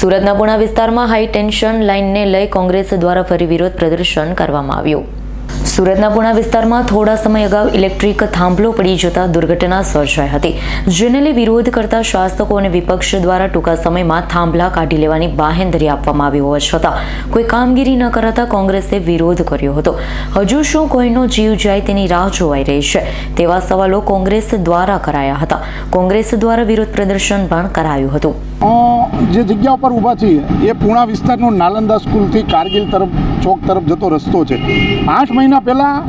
સુરતના પુણા વિસ્તારમાં high tension લાઇનને લઈ કોંગ્રેસ દ્વારા ફરી વિરોધ પ્રદર્શન કરવામાં આવ્યું. સુરતના પુણા વિસ્તારમાં થોડા સમય અગાઉ ઇલેક્ટ્રિક થાંભલો પડી જતા દુર્ઘટના સર્જાઈ હતી, જેને લઈ વિરોધ કરતા શાસકો અને વિપક્ષ દ્વારા ટૂંકા સમયમાં થાંભલા કાઢી લેવાની બાહેંધરી આપવામાં આવી હોવા છતાં, કોઈ કામગીરી ન કરાતા કોંગ્રેસે વિરોધ કર્યો હતો. હજુ શું કોઈનો જીવ જાય તેની રાહ જોવાઈ રહી છે, તેવા સવાલો કોંગ્રેસ દ્વારા કરાયા હતા. કોંગ્રેસ દ્વારા વિરોધ પ્રદર્શન પણ કરાયું હતું. જે જગ્યા ઉપર ઊભા છીએ, એ પૂણા વિસ્તારનો નાલંદા સ્કૂલથી કારગિલ તરફ, ચોક તરફ જતો રસ્તો છે. આઠ મહિના પહેલાં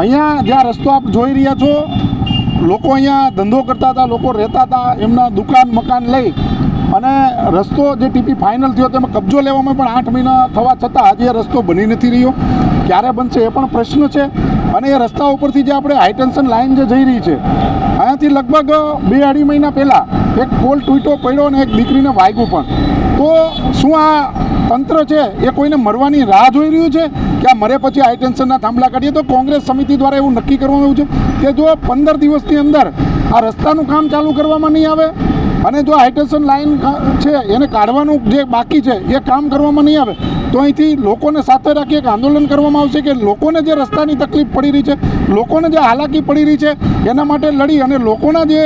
અહીંયા જ્યાં રસ્તો આપ જોઈ રહ્યા છો, લોકો અહીંયા ધંધો કરતા હતા, લોકો રહેતા હતા, એમના દુકાન મકાન લઈ અને રસ્તો જે ટીપી ફાઇનલ થયો તેમાં કબજો લેવામાં પણ આઠ મહિના થવા છતાં આજે રસ્તો બની નથી રહ્યો. ક્યારે બનશે એ પણ પ્રશ્ન છે. અને એ રસ્તા ઉપરથી જે આપણે હાઈટેન્શન લાઇન જે જઈ રહી છે, અહીંયાથી લગભગ બે અઢી મહિના પહેલાં એક પોલ તૂટ્યો પડ્યો અને એક દીકરીને વાગ્યું પણ. તો શું આ તંત્ર છે, એ કોઈને મરવાની રાહ જોઈ રહ્યું છે કે આ મરે પછી હાઈટેન્શનના થાંભલા કાઢીએ? તો કોંગ્રેસ સમિતિ દ્વારા એવું નક્કી કરવામાં આવ્યું છે કે જો પંદર દિવસની અંદર આ રસ્તાનું કામ ચાલુ કરવામાં નહીં આવે અને જો હાઇટેશન લાઇન છે, એને કાઢવાનું જે બાકી છે, એ કામ કરવામાં નહીં આવે, તો અહીંથી લોકોને સાથે રાખી એક આંદોલન કરવામાં આવશે કે લોકોને જે રસ્તાની તકલીફ પડી રહી છે, લોકોને જે હાલાકી પડી રહી છે, એના માટે લડી અને લોકોના જે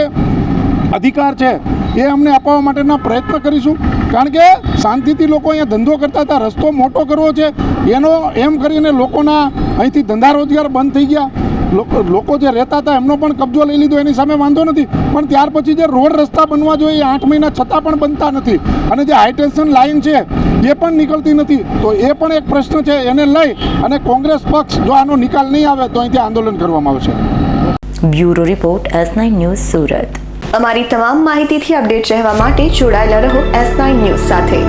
અધિકાર છે, એ અમને અપાવવા માટેના પ્રયત્ન કરીશું. કારણ કે શાંતિથી લોકો અહીંયા ધંધો કરતા હતા, રસ્તો મોટો કરવો છે, એનો એમ કરીને લોકોના અહીંથી ધંધા રોજગાર બંધ થઈ ગયા. લોકો લોકો જે રહેતા હતા એમનો પણ કબજો લઈ લીધો એની સામે વાંધો નથી. પણ ત્યાર પછી જે રોડ રસ્તા બનવા જોઈએ એ આઠ મહિના છતાં પણ બનતા નથી. અને જે હાઈટેન્શન લાઇન છે એ પણ નીકળતી નથી. તો એ પણ એક પ્રશ્ન છે એને લઈ અને કોંગ્રેસ પક્ષ જો આનો નિકાલ નહીં આવે તો અહીંથી આંદોલન કરવામાં આવશે. Bureau report S nine news Surat. અમારી તમામ માહિતીથી અપડેટ રહેવા માટે જોડાયેલા રહો એસ નાઇન ન્યૂઝ સાથે.